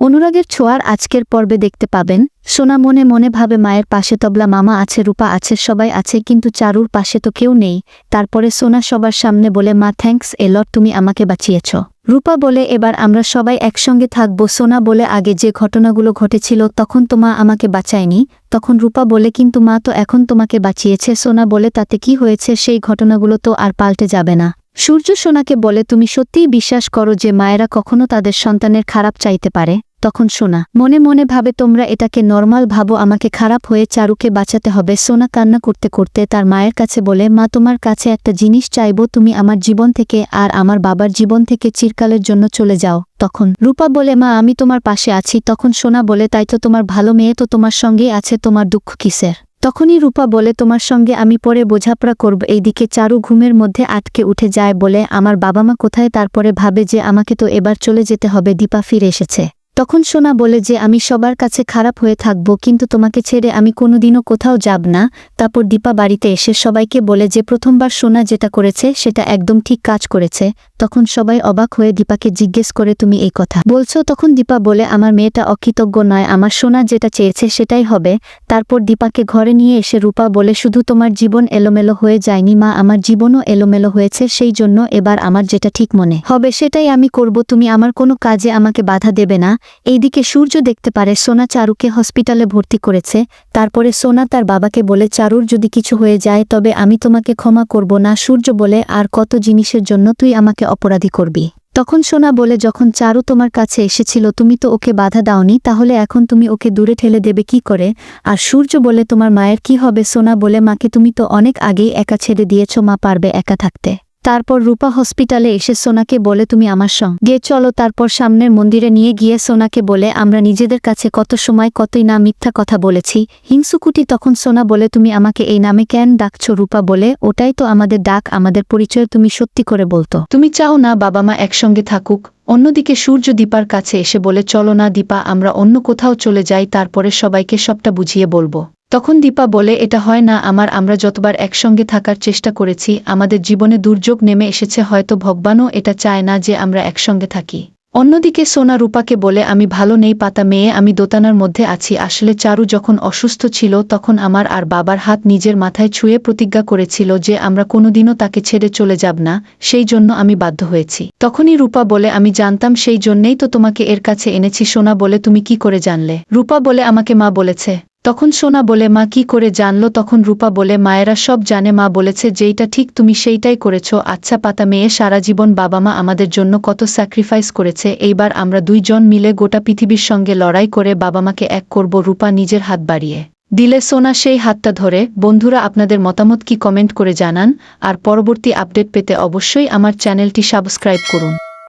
অনুরাগের ছোঁয়ার আজকের পর্বে দেখতে পাবেন, সোনা মনে মনে ভাবে মায়ের পাশে তবলা মামা আছে, রূপা আছে, সবাই আছে, কিন্তু চারুর পাশে তো কেউ নেই। তারপরে সোনা সবার সামনে বলে, মা থ্যাঙ্কস এলর তুমি আমাকে বাঁচিয়েছ। রূপা বলে, এবার আমরা সবাই একসঙ্গে থাকব। সোনা বলে, আগে যে ঘটনাগুলো ঘটেছিল, তখন তো মা আমাকে বাঁচায়নি। তখন রূপা বলে, কিন্তু মা তো এখন তোমাকে বাঁচিয়েছে। সোনা বলে, তাতে কি হয়েছে? সেই ঘটনাগুলো তো আর পাল্টে যাবে না। সূর্য সোনাকে বলে, তুমি সত্যিই বিশ্বাস করো যে মায়েরা কখনো তাদের সন্তানের খারাপ চাইতে পারে? তখন সোনা, মনে মনে ভাবে, তোমরা এটাকে নর্মাল ভাবো, আমাকে খারাপ হয়ে চারুকে বাঁচাতে হবে। সোনা কান্না করতে করতে তার মায়ের কাছে বলে, মা, তোমার কাছে একটা জিনিস চাইব, তুমি আমার জীবন থেকে আর আমার বাবার জীবন থেকে চিরকালের জন্য চলে যাও। তখন রূপা বলে, মা, আমি তোমার পাশে আছি। তখন সোনা বলে, তাই তো তোমার ভালো মেয়ে, তো তোমার সঙ্গেই আছে, তোমার দুঃখ কিসের? তখনই রূপা বলে, তোমার সঙ্গে আমি পরে বোঝাপড়া করব। এইদিকে চারু ঘুমের মধ্যে আটকে উঠে যায় বলে, আমার বাবা মা কোথায়? তারপরে ভাবে যে, আমাকে তো এবার চলে যেতে হবে। দীপা ফিরে এসেছে। তখন সোনা বলে যে, আমি সবার কাছে খারাপ হয়ে থাকব, কিন্তু তোমাকে ছেড়ে আমি কোনোদিনও কোথাও যাব না। তারপর দীপা বাড়িতে এসে সবাইকে বলে যে, প্রথমবার সোনা যেটা করেছে, সেটা একদম ঠিক কাজ করেছে। তখন সবাই অবাক হয়ে দীপাকে জিজ্ঞেস করে, তুমি এই কথা? বলছো, তখন দীপা বলে, আমার মেয়েটা অকৃতজ্ঞ নয়, আমার সোনা যেটা চেয়েছে সেটাই হবে। তারপর দীপাকে ঘরে নিয়ে এসে রূপা বলে, শুধু তোমার জীবন এলোমেলো হয়ে যায়নি মা, আমার জীবনও এলোমেলো হয়েছে, সেই জন্য এবার আমার যেটা ঠিক মনে হবে, সেটাই আমি করব। তুমি আমার কোনো কাজে আমাকে বাধা দেবে না। এইদিকে সূর্য দেখতে পারে সোনা চারুকে হসপিটালে ভর্তি করেছে। তারপরে সোনা তার বাবাকে বলে, চারুর যদি কিছু হয়ে যায়, তবে আমি তোমাকে ক্ষমা করব না। সূর্য বলে, আর কত জিনিসের জন্য তুই আমাকে অপরাধী করবি? তখন সোনা বলে, যখন চারু তোমার কাছে এসেছিল, তুমি তো ওকে বাধা দাওনি, তাহলে এখন তুমি ওকে দূরে ঠেলে দেবে কি করে? আর সূর্য বলে, তোমার মায়ের কি হবে? সোনা বলে, মাকে তুমি তো অনেক আগেই একা ছেড়ে দিয়েছ, মা পারবে একা থাকতে। তারপর রূপা হসপিটালে এসে সোনাকে বলে, তুমি আমার সঙ্গে। চলো। তারপর সামনের মন্দিরে নিয়ে গিয়ে সোনাকে বলে, আমরা নিজেদের কাছে কত সময় কতই না মিথ্যা কথা বলেছি। হিংসুকুটি তখন সোনা বলে, তুমি আমাকে এই নামে কেন ডাকছো? রূপা বলে, ওটাই তো আমাদের ডাক, আমাদের পরিচয় তুমি সত্যি করে বলতো। তুমি চাও না বাবা মা একসঙ্গে থাকুক? অন্যদিকে সূর্য দীপার কাছে এসে বলে, চলো না দীপা, আমরা অন্য কোথাও চলে যাই, তারপরে সবাইকে সবটা বুঝিয়ে বলব। তখন দীপা বলে, এটা হয় না, আমার, আমরা যতবার একসঙ্গে থাকার চেষ্টা করেছি, আমাদের জীবনে দুর্যোগ নেমে এসেছে, হয়তো ভগবানও এটা চায় না যে আমরা একসঙ্গে থাকি। অন্যদিকে সোনা রূপাকে বলে, আমি ভালো নেই পাতা মেয়ে, আমি দোতানার মধ্যে আছি, আসলে চারু যখন অসুস্থ ছিল, তখন আমার আর বাবার হাত নিজের মাথায় ছুঁয়ে প্রতিজ্ঞা করেছিল যে আমরা কোনোদিনও তাকে ছেড়ে চলে যাব না, সেই জন্য আমি বাধ্য হয়েছি। তখনই রূপা বলে, আমি জানতাম সেই জন্যেই তো তোমাকে এর কাছে এনেছি, সোনা বলে, তুমি কি করে জানলে? রূপা বলে, আমাকে মা বলেছে। তখন সোনা বলে, মা কি করে জানলো? তখন রূপা বলে, মায়েরা সব জানে, মা বলেছে, যেইটা ঠিক তুমি সেইটাই করেছ। আচ্ছা পাতা মেয়ে, সারা জীবন বাবা মা আমাদের জন্য কত স্যাক্রিফাইস করেছে। এইবার আমরা দুইজন মিলে গোটা পৃথিবীর সঙ্গে লড়াই করে বাবা মাকে এক করব রূপা নিজের হাত বাড়িয়ে। দিলে সোনা সেই হাতটা ধরে, বন্ধুরা, আপনাদের মতামত কি কমেন্ট করে জানান। আর পরবর্তী আপডেট পেতে অবশ্যই আমার চ্যানেলটি সাবস্ক্রাইব করুন।